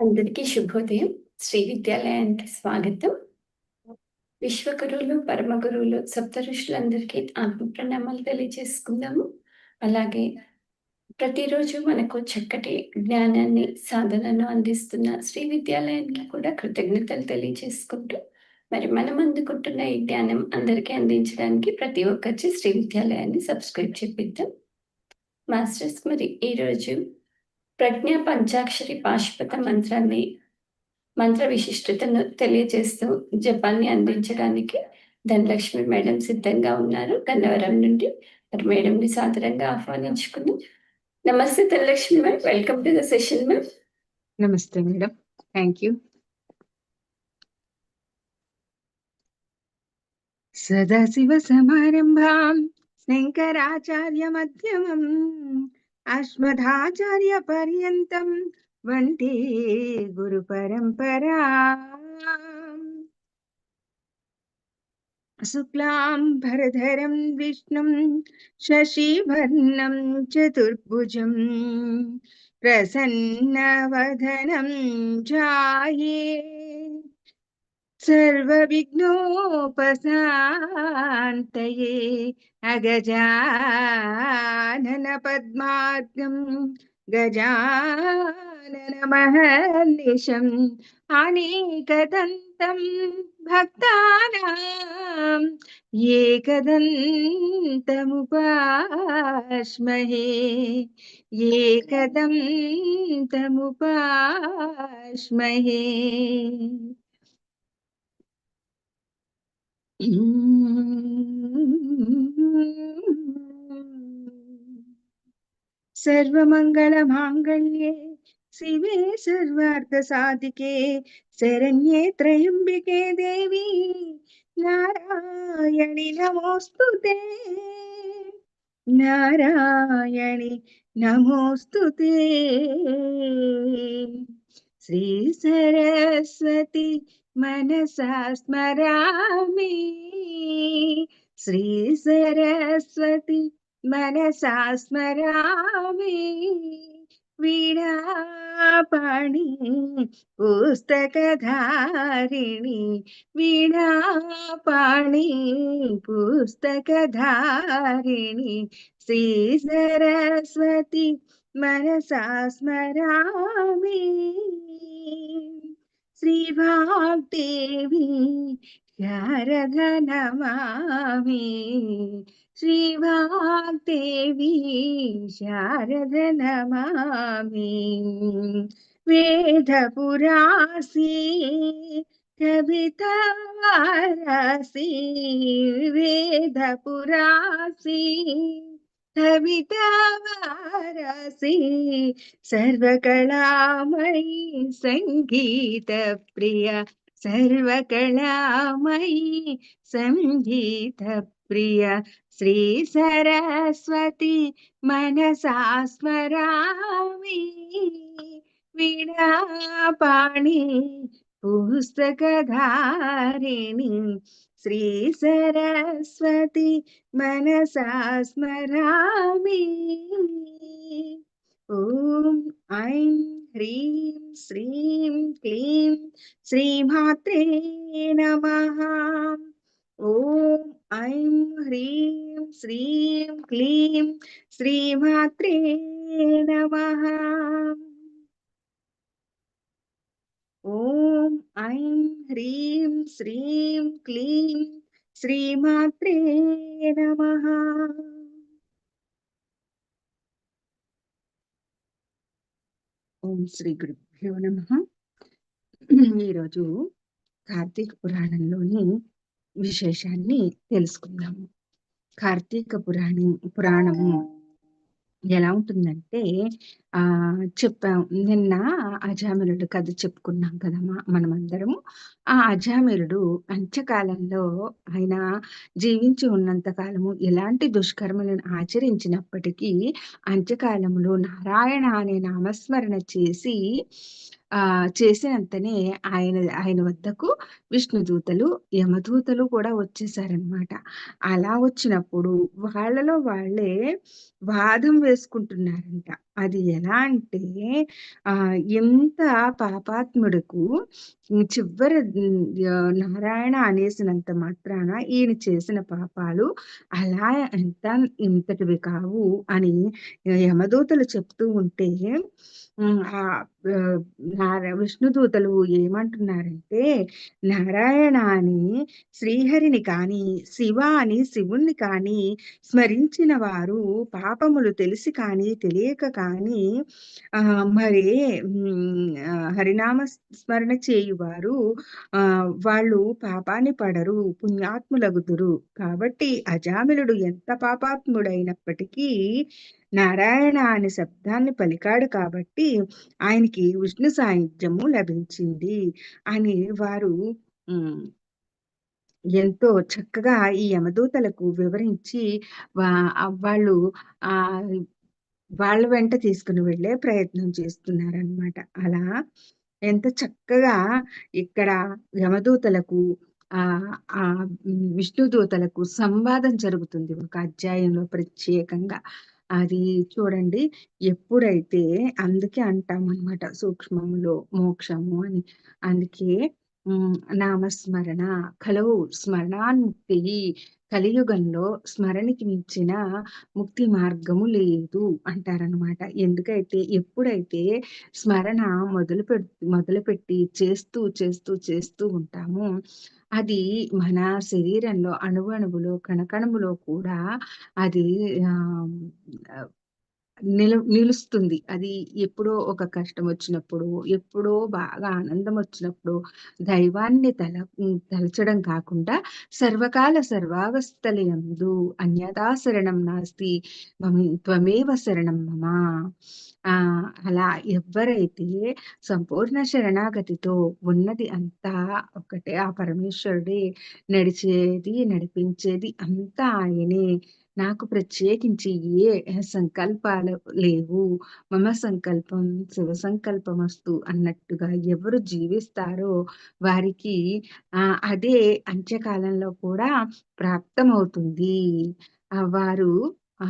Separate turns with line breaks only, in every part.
అందరికీ శుభోదయం. శ్రీ విద్యాలయానికి స్వాగతం. విశ్వగురువులు పరమ గురువులు సప్త ఋషులందరికీ ఆత్మ ప్రణామాలు తెలియజేసుకుందాము. అలాగే ప్రతిరోజు మనకు చక్కటి జ్ఞానాన్ని సాధనను అందిస్తున్న శ్రీ విద్యాలయానికి కూడా కృతజ్ఞతలు తెలియజేసుకుంటూ మరి మనం అందుకుంటున్న ఈ జ్ఞానం అందరికీ అందించడానికి ప్రతి ఒక్కరికి శ్రీ విద్యాలయాన్ని సబ్స్క్రైబ్ చేపిద్దాం. మాస్టర్స్ మరి ఈరోజు ప్రజ్ఞ పంచాక్షరి పాశుపత మంత్రాన్ని మంత్ర విశిష్టతను తెలియజేస్తూ జపాన్ని అందించడానికి ధనలక్ష్మి మేడం సిద్ధంగా ఉన్నారు. గన్నవరం నుండి మరి మేడంని సాదరంగా ఆహ్వానించుకుని నమస్తే Dhanalakshmi madam. Welcome to the session ma'am
నమస్తే మేడం. థ్యాంక్ యూ సదాశివ సమారంభాం శంకరాచార్య మధ్యమం अश्मधाचार्यपर्यन्तं वन्ते गुरुपरम्परा शुक्लां भरधरं विष्णुं शशिवर्णं चतुर्भुजं प्रसन्नवदनं जाये। सर्वविघ्नोपशान्तये अगजाननपद्मार्गम् गजाननमहर्निशम् अनेकदन्तम् भक्तानाम् कदम एकदन्तमुपास्महे सर्वमङ्गलमाङ्गल्ये शिवे सर्वार्थसाधिके शरण्ये त्र्यम्बिके देवी नारायणि नमोऽस्तु ते नारायणि नमोऽस्तु ते श्रीसरस्वती मनसा स्मरामि। श्रीसरस्वती मनसा स्मरामि। वीणापाणि पुस्तकधारिणि। वीणापाणि पुस्तकधारिणि। श्रीसरस्वती मनसा स्मरामि। శ్రీభాగ్దేవి శారదనమామి. శ్రీభాగ్దేవి శారదనమామి. వేదపురాసి కవితవారసి. వేదపురాసి कवितावारासि सर्वकलामयी सङ्गीतप्रिया सर्वकलामयी सङ्गीतप्रिया श्रीसरस्वती मनसा स्मरामि वीणापाणि पुस्तकधारिणि श्रीसरस्वती मनसा स्मरामि। ॐ ऐं ह्रीं श्रीं क्लीं श्रीमात्रे नमः। ॐ ऐं ह्रीं श्रीं क्लीं श्रीमात्रे नमः। ఓం ఐం హ్రీం శ్రీం క్లీం శ్రీమాత్రే నమ. ఓం శ్రీ గురుభ్యో నమ. ఈరోజు కార్తీక పురాణంలోని విశేషాన్ని తెలుసుకుందాము. కార్తీక పురాణం పురాణము ఎలా ఉంటుందంటే ఆ చెప్పాం నిన్న అజామిరుడు కథ చెప్పుకున్నాం కదా మనమందరము. ఆ అజామిరుడు అంత్యకాలంలో ఆయన జీవించి ఉన్నంత కాలము ఎలాంటి దుష్కర్మలను ఆచరించినప్పటికీ అంత్యకాలంలో నారాయణ అనే నామస్మరణ చేసి ఆ చేసినంతనే ఆయన ఆయన వద్దకు విష్ణుదూతలు యమదూతలు కూడా వచ్చేసారనమాట అలా వచ్చినప్పుడు వాళ్ళలో వాళ్ళే వాదం వేసుకుంటున్నారంట. అది ఎలా అంటే ఆ ఎంత పాపాత్ముడుకు చివరి నారాయణ అనేసినంత మాత్రాన ఈయన చేసిన పాపాలు అలా ఎంత ఇంతటివి కావు అని యమదూతలు చెప్తూ ఉంటే విష్ణుదూతలు ఏమంటున్నారంటే నారాయణ అని శ్రీహరిని కాని శివ అని శివుణ్ణి కాని స్మరించిన వారు పాపములు తెలిసి కాని తెలియక కానీ కానీ మరి హరినామ స్మరణ చేయువారు వాళ్ళు పాపాన్ని పడరు పుణ్యాత్ములగుదురు. కాబట్టి అజామిలుడు ఎంత పాపాత్ముడైనప్పటికీ నారాయణ అనే శబ్దాన్ని పలికాడు కాబట్టి ఆయనకి విష్ణు సాహిత్యము లభించింది అని వారు ఎంతో చక్కగా ఈ యమదూతలకు వివరించి వాళ్ళు ఆ వాళ్ళ వెంట తీసుకుని వెళ్ళే ప్రయత్నం చేస్తున్నారనమాట అలా ఎంత చక్కగా ఇక్కడ యమదూతలకు ఆ ఆ విష్ణుదూతలకు సంవాదం జరుగుతుంది ఒక అధ్యాయంలో ప్రత్యేకంగా. అది చూడండి ఎప్పుడైతే అందుకే అంటాం అనమాట సూక్ష్మములో మోక్షము అని. అందుకే నామస్మరణ కలవు స్మరణాన్ముక్తి కలియుగంలో స్మరణకి మించిన ముక్తి మార్గము లేదు అంటారనమాట ఎందుకైతే? ఎప్పుడైతే స్మరణ మొదలు పె మొదలుపెట్టి చేస్తూ చేస్తూ చేస్తూ ఉంటామో అది మన శరీరంలో అణువణువులో కణకణములో కూడా అది నిలు నిలుస్తుంది. అది ఎప్పుడో ఒక కష్టం వచ్చినప్పుడు ఎప్పుడో బాగా ఆనందం వచ్చినప్పుడు దైవాన్ని తల తలచడం కాకుండా సర్వకాల సర్వావస్థలయందు అన్యదా శరణం నాస్తి త్వమేవ శరణం మమ. ఆ అలా ఎవరైతే సంపూర్ణ శరణాగతితో ఉన్నది అంతా ఒకటే ఆ పరమేశ్వరుడే నడిచేది నడిపించేది అంతా ఆయనే. నాకు ప్రత్యేకించి ఏ సంకల్పాలు లేవు. మమ సంకల్పం శివ సంకల్పమస్తు అన్నట్టుగా ఎవరు జీవిస్తారో వారికి ఆ అదే అంత్యకాలంలో కూడా ప్రాప్తమవుతుంది. వారు ఆ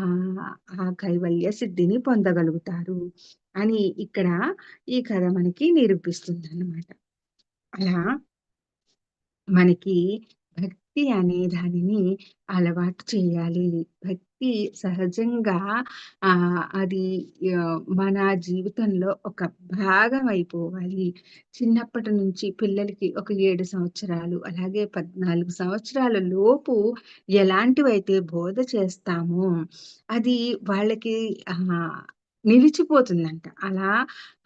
ఆ కైవల్య సిద్ధిని పొందగలుగుతారు అని ఇక్కడ ఈ కథ మనకి నిరూపిస్తుంది అన్నమాట అలా మనకి భక్తి అనే దానిని అలవాటు చేయాలి. భక్తి సహజంగా ఆ అది మన జీవితంలో ఒక భాగం అయిపోవాలి. చిన్నప్పటి నుంచి పిల్లలకి ఒక ఏడు సంవత్సరాలు అలాగే పద్నాలుగు సంవత్సరాల లోపు ఎలాంటివైతే బోధ చేస్తామో అది వాళ్ళకి ఆ నిలిచిపోతుందంట. అలా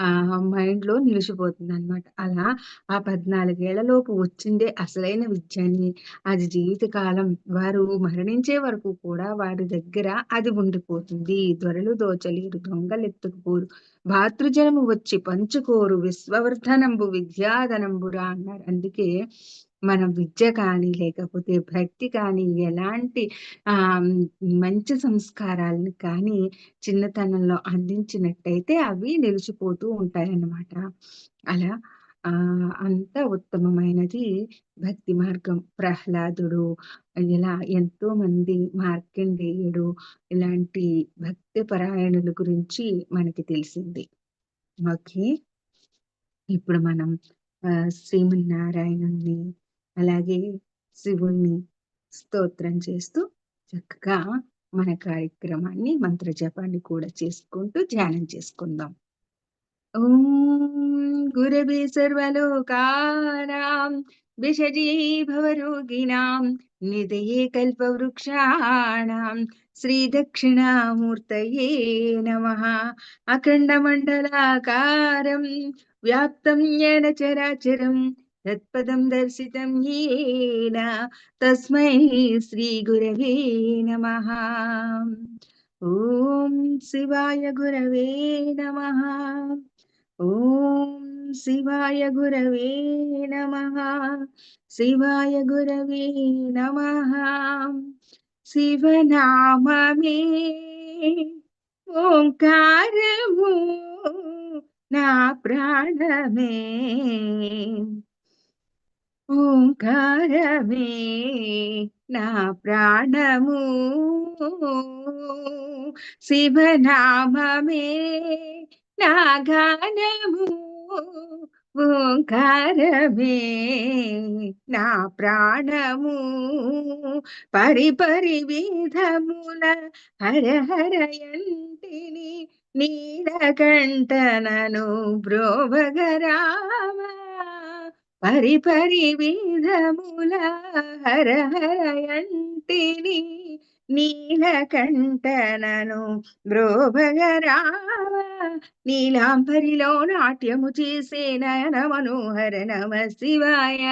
ఆ మైండ్లో నిలిచిపోతుంది అనమాట అలా ఆ పద్నాలుగేళ్ళలోపు వచ్చిందే అసలైన విద్యని. అది జీవితకాలం వారు మరణించే వరకు కూడా వారి దగ్గర అది ఉండిపోతుంది. దొరలు దోచలేరు దొంగలెత్తుకుపోరు భాతృజనము వచ్చి పంచుకోరు. విశ్వవర్ధనంబు విద్యాధనంబురా అన్నారు. అందుకే మనం విద్య కానీ లేకపోతే భక్తి కానీ ఎలాంటి ఆ మంచి సంస్కారాలను కానీ చిన్నతనంలో అందించినట్టయితే అవి నిలిచిపోతూ ఉంటాయన్నమాట. అలా ఆ అంత ఉత్తమమైనది భక్తి మార్గం. ప్రహ్లాదుడు ఇలా ఎంతో మంది మార్కండేయుడు ఇలాంటి భక్తి పరాయణుల గురించి మనకి తెలిసింది. ఓకే. ఇప్పుడు మనం శ్రీమన్నారాయణుని అలాగే శివుణ్ణి స్తోత్రం చేస్తూ చక్కగా మన కార్యక్రమాన్ని మంత్రజపాన్ని కూడా చేసుకుంటూ ధ్యానం చేసుకుందాం. ఓం గురవే సర్వలోకానాం విషజీ భవరోగిణాం నిదయే కల్పవృక్షాణాం శ్రీదక్షిణామూర్తయే నమ. అఖండమండలాకారం వ్యాప్తం येन చరాచరం తత్పదం దర్శితం येन తస్మై శ్రీ గురవే నమ ఓం శివాయ గురవే నమ ఓం శివాయ గురవే నమ శివాయ గురవే నమ శివనామే ఓంకారము నా ప్రాణమే ఓంకారమే నా ప్రాణము. శివనామమే నా గానము. ఓంకారమే నా ప్రాణము. పరిపరి విధముల హర హరయంటిని నీలకంఠనను పరి పరి విధముల హర హరయంటిని నీలకంఠనను బ్రోభగరావ నీలాంబరిలో నాట్యము చేసే నయన మనోహర నమ శివాయ.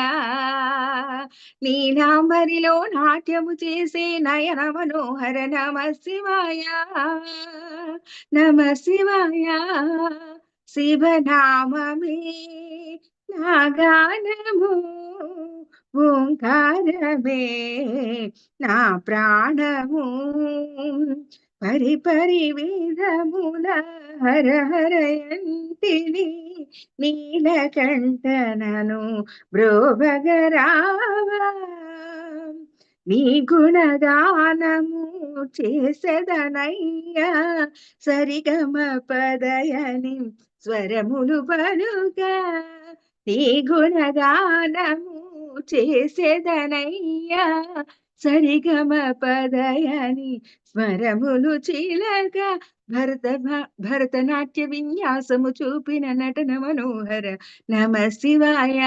నీలాంబరిలో నాట్యము చేసే నయన మనోహర నమ శివాయ. నమ శివాయ. శివనామే గానము ఓంకారమే నా ప్రాణము. పరి పరి విధముల హర హరయంతిని నీలకంఠనను బ్రోభగరావా నీ గుణగానము చేసెదనయ్యా సరిగమ పదయని స్వరములు పలుగా నీ గుణగానము చేసేదనయ్యా. సరిగమ పదయని స్వరములు చిలక భరత భరతనాట్య విన్యాసము చూపిన నటన మనోహర నమ శివాయ.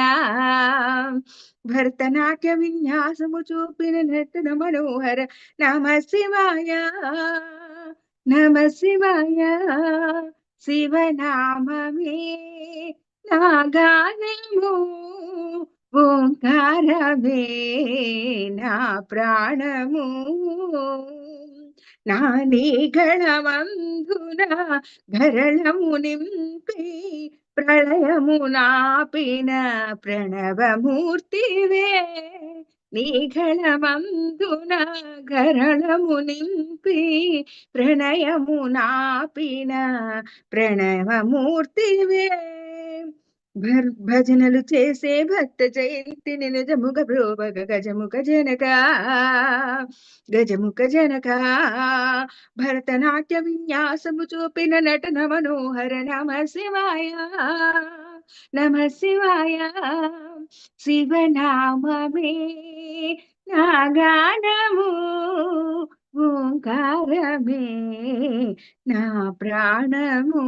భరతనాట్య విన్యాసము చూపిన నటన మనోహర నమ శివాయ. నమ శివాయ. శివనామే నాగానము ఓంకారమే నా ప్రాణము. నా నీగళమందున గరళము నింపి ప్రళయము నాపిన ప్రణవమూర్తివే. నీగళమందున గరళము నింపి ప్రణయము నాపిన ప్రణవమూర్తివే. భజనలు చేసే భక్త జయంతి నిజముగ బ్రోభగ గజముఖ జనక గజముఖ జనక. భరతనాట్య విన్యాసము చూపిన నటన మనోహర నమ శివాయ నమ శివాయ. శివనామమే నాగానము ఓంకారమే నా ప్రాణము.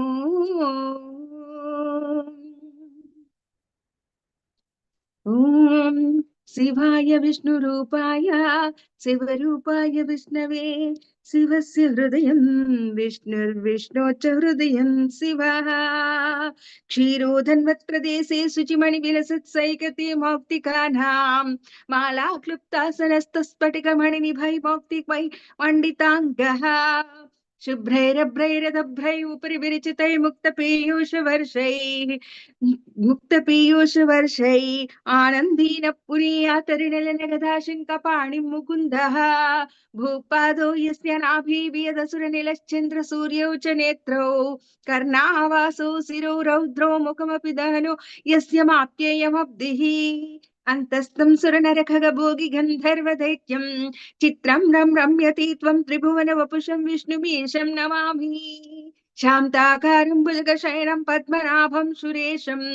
ఓం శివాయ విష్ణురూపాయ శివరూపాయ విష్ణవే. శివస్య హృదయం విష్ణుర్విష్ణోచ్చ హృదయం శివ క్షీరోధన్వత్ప్రదేశే శుచిమణి విలసత్సైకతే మౌక్తికానాం మాలా క్లుప్తాసనస్తస్ఫటికమణి నిభై మౌక్తికై మండితాంగः शुभ्रैरभ्रैरदभ्रै उपरि विरचितै मुक्तपीयूषवर्षैः मुक्तपीयूषवर्षै आनन्दीन पुरीयातरिणलनगदाशङ्कपाणिं मुकुन्दः भूपादौ यस्य नाभिवियदसुरनिलश्चन्द्रसूर्यौ च नेत्रौ। कर्णावासौ शिरौ रौद्रौ मुखमपि दहनो। यस्य माप्येयमब्धिः। అంతస్థం సురనరఖగభోగి గంధర్వ దైత్యం చిత్రం రం రమ్యతి త్వం త్రిభువన వపుషం విష్ణుమీశం నమామి शान्ताकारम् पुलकशयनम् पद्मनाभम् सुरेशम्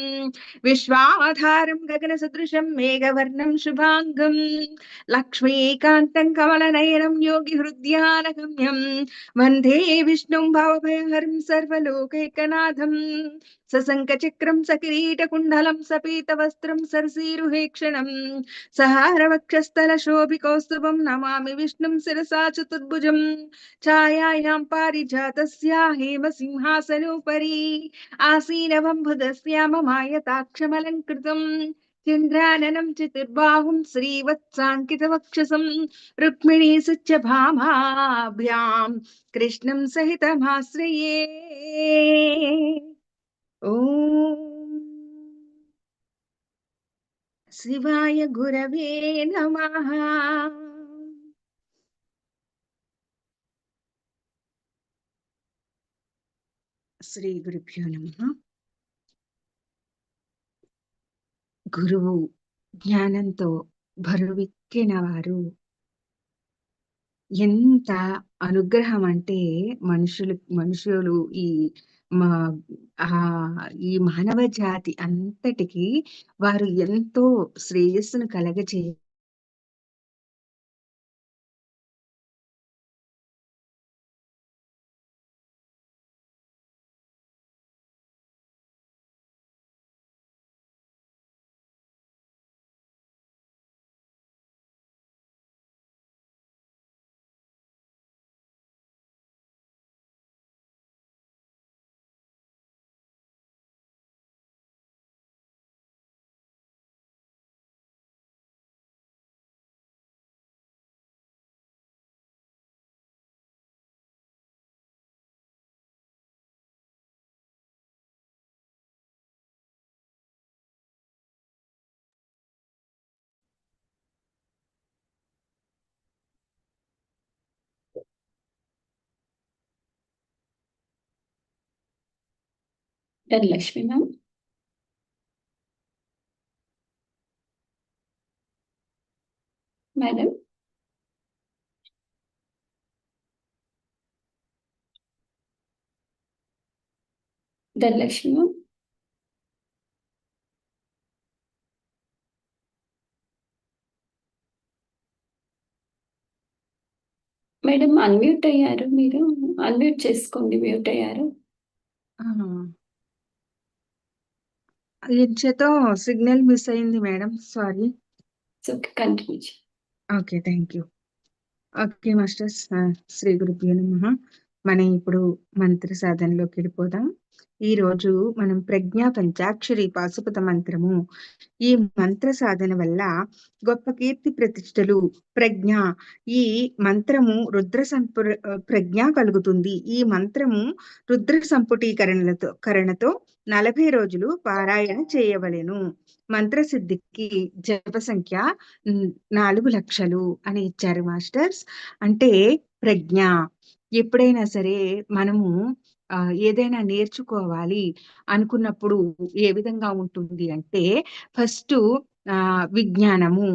विश्वाधारम् गगनसदृशम् मेघवर्णम् शुभाङ्गम् लक्ष्मीकान्तम् कमलनयनम् योगिहृद्यानगम्यम् वंदे विष्णुम् भवभयहरम् सर्वलोकैकनाथम् ससङ्कचक्रम् सकिरीटकुण्डलम् सपीतवस्त्रम् सरसीरुहेक्षणम् सहारवक्षस्थलशोभिकौस्तुभम् नमामि विष्णुम् शिरसा चतुर्भुजम् छायायाम् पारिजातस्या हेम ఛాయాయాం పారిజాతస్యా హేమసింహాసనోపరి ఆసీనవంబుధస్యామమాయతాక్షమలంకృతం చంద్రాననం చతుర్బాహుం శ్రీవత్సాంకితవక్షసం రుక్మిణీ సుచ్చ భామాభ్యాం కృష్ణం సహితమాశ్రయే. ఓం శ్రీ గురుభ్యో నమ. గురువు జ్ఞానంతో బరువెక్కిన వారు ఎంత అనుగ్రహం అంటే మనుషులు మనుషులు ఈ మా ఈ మానవ జాతి అంతటికి వారు ఎంతో శ్రేయస్సును కలగజేయ కలగచే
Lakshmi ma'am madam Dhanalakshmi ma'am madam unmute అయ్యారు మీరు అన్మ్యూట్ చేసుకోండి మ్యూట్ అయ్యారు.
ఎంచేతో సిగ్నల్ మిస్ అయింది madam.
Sorry continue
okay thank you okay masters Shri గురుభ్యో నమ మనం ఇప్పుడు మంత్ర సాధనలోకి వెళ్ళిపోదాం. ఈ రోజు మనం ప్రజ్ఞా పంచాక్షరి పాశుపత మంత్రము. ఈ మంత్ర సాధన వల్ల గొప్ప కీర్తి ప్రతిష్టలు ప్రజ్ఞ ఈ మంత్రము రుద్ర సంపు ప్రజ్ఞ కలుగుతుంది. ఈ మంత్రము రుద్ర సంపుటీకరణలతో కరణతో నలభై రోజులు పారాయణ చేయవలెను. మంత్రసిద్ధికి జప సంఖ్య నాలుగు లక్షలు అని ఇచ్చారు మాస్టర్స్. అంటే ప్రజ్ఞ ఎప్పుడైనా సరే మనము ఏదైనా నేర్చుకోవాలి అనుకున్నప్పుడు ఏ విధంగా ఉంటుంది అంటే ఫస్ట్ ఆ విజ్ఞానము.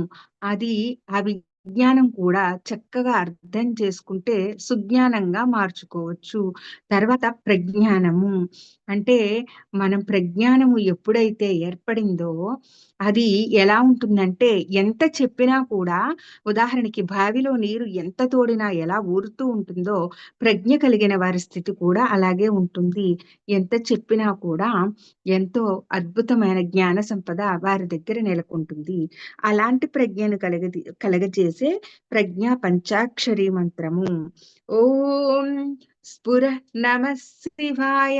అది ఆ విజ్ఞానం కూడా చక్కగా అర్థం చేసుకుంటే సుజ్ఞానంగా మార్చుకోవచ్చు. తర్వాత ప్రజ్ఞానము. అంటే మనం ప్రజ్ఞానము ఎప్పుడైతే ఏర్పడిందో అది ఎలా ఉంటుందంటే ఎంత చెప్పినా కూడా ఉదాహరణకి బావిలో నీరు ఎంత తోడినా ఎలా ఊరుతూ ఉంటుందో ప్రజ్ఞ కలిగిన వారి స్థితి కూడా అలాగే ఉంటుంది. ఎంత చెప్పినా కూడా ఎంతో అద్భుతమైన జ్ఞాన సంపద వారి దగ్గర నెలకొంటుంది. అలాంటి ప్రజ్ఞను కలగ కలగజేసే ప్రజ్ఞా పంచాక్షరి మంత్రము. ఓం స్ఫుర నమ శివాయ.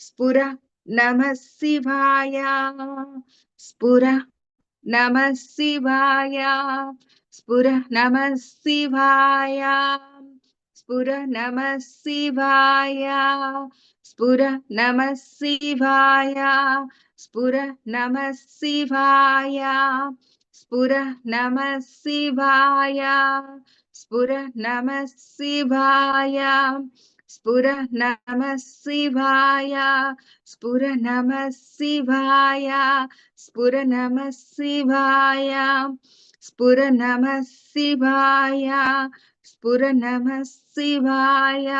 స్ఫుర నమ శివాయ స్ఫుర నమ శివాయ స్ఫుర నమ శివాయ స్ఫుర నమ శివాయ స్ఫుర నమ శివాయ స్ఫుర నమ శివాయ స్ఫుర నమ శివాయ స్ఫుర నమ శివాయ స్ఫుర నమ శివాయ స్ఫుర నమ శివాయ స్ఫుర నమ శివాయ స్ఫుర నమ శివాయ స్ఫుర నమ శివాయ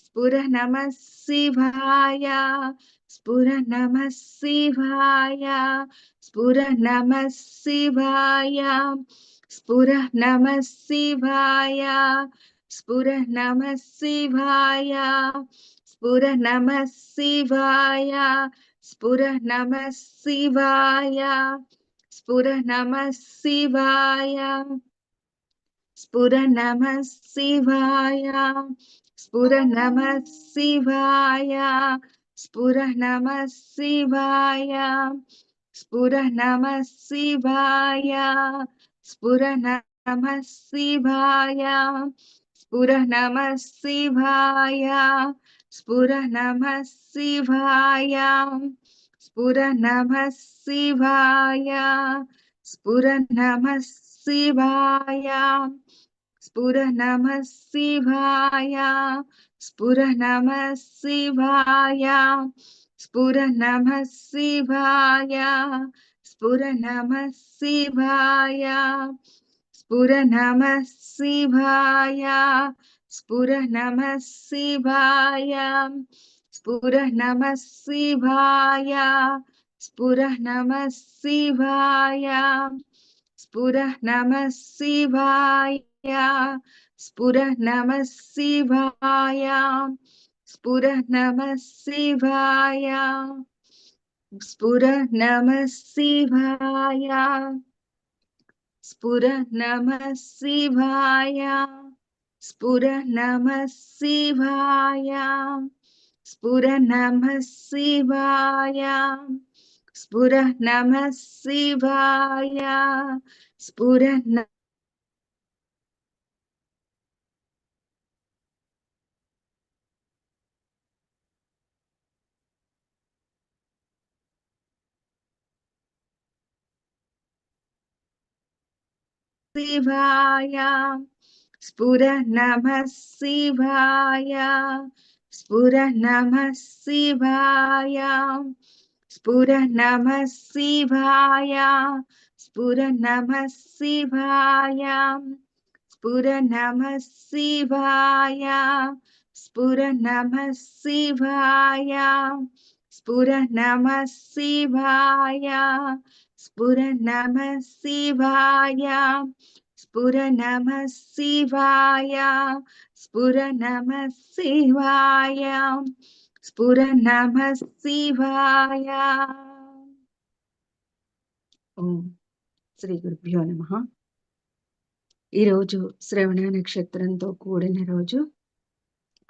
స్ఫుర నమ శివాయ స్ఫుర నమ శివాయ స్ఫుర నమ శివాయ స్ఫుర నమ శివాయ స్ఫుర నమ శివాయ స్ఫుర నమ శివాయ స్ఫుర నమ శివాయ స్ఫుర నమ శివాయ స్ఫుర నమ శివాయ స్ఫుర నమ శివాయ స్ఫుర నమ శివాయ స్ఫుర నమ శివాయ స్ఫుర నమ శివాయ స్ఫుర నమ శివాయ స్ఫుర నమ శివాయ స్ఫుర నమ శివాయ స్ఫుర నమ శివాయ స్ఫుర నమ శివాయ స్ఫుర నమ శివాయ స్ఫుర నమ శివాయ స్ఫుర నమ శివాయ స్ఫుర నమ శివాయ స్ఫుర నమ శివాయ స్ఫుర నమ శివాయ స్ఫుర నమ శివాయ స్ఫుర నమ శివాయ స్ఫుర నమ శివాయ స్ఫుర నమ శివాయ స్ఫుర నమ శివాయ స్ఫుర నమ శివాయ స్ఫుర నమ శివాయ స్ఫుర నమ శివాయ స్ఫుర నమ శివాయ స్ఫుర शिवाय। स्फुरः नमः शिवाय। स्फुरः नमः शिवाय। स्फुरः नमः शिवाय। स्फुरः नमः शिवाय। स्फुर नमः शिवाय। स्फुर नमः शिवाय। स्फुर नमः शिवाय। స్ఫుర నమ శివాయ స్ఫుర నమ శివాయ స్ఫుర నమ శివాయ స్ఫుర నమ శివాయ ఓం శ్రీ గురుభ్యో నమ. ఈరోజు శ్రవణ నక్షత్రంతో కూడిన రోజు.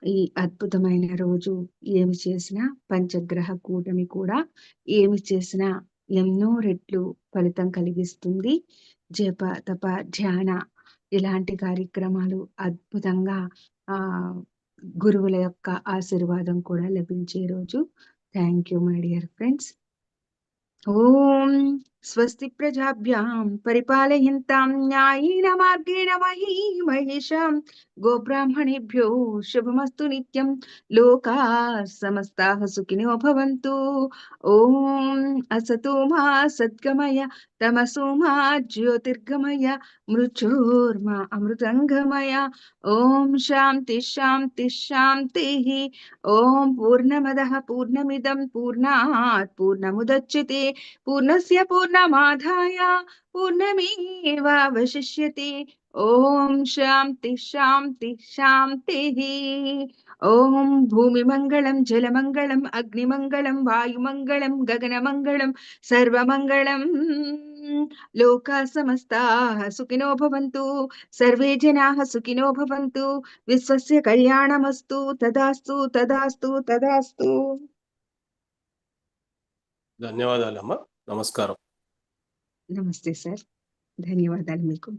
ఈ అద్భుతమైన రోజు ఏమి చేసినా పంచగ్రహ కూటమి కూడా ఏమి చేసినా ఎన్నో రెట్లు ఫలితం కలిగిస్తుంది. జప తప ధ్యాన ఇలాంటి కార్యక్రమాలు అద్భుతంగా ఆ గురువుల యొక్క ఆశీర్వాదం కూడా లభించే రోజు. Thank you my dear friends. ఓం स्वस्ति प्रजाभ्याम परिपालयन्तां न्यायेन मार्गेण मही महिषां गोब्राह्मणेभ्यो, शुभमस्तु नित्यं। लोकाः समस्ताः सुखिनो भवन्तु। ॐ असतो मा सद्गमय, तमसो मा ज्योतिर्गमय, मृचोर्मा अमृतङ्गमय। ॐ शान्ति शान्ति शान्तिः। ॐ पूर्णमदः पूर्णमिदं पूर्णात् पूर्णमुदच्यते। पूर्णस्य पूर्ण పూర్ణమాదాయ పూర్ణమేవావశిష్యతే ఓం శాంతి శాంతి శాంతి ఓం భూమిమంగళం జలమంగళం అగ్నిమంగళం వాయుమంగళం గగనమంగళం సర్వమంగళం లోకా సమస్తాః సుఖినో భవంతు సర్వే జనాః సుఖినో భవంతు విశ్వస్య కళ్యాణమస్తు తదాస్తు తదాస్తు తదాస్తు
ధన్యవాదాలమ్మా నమస్కారం
నమస్తే సార్ ధన్యవాదాలు మీకు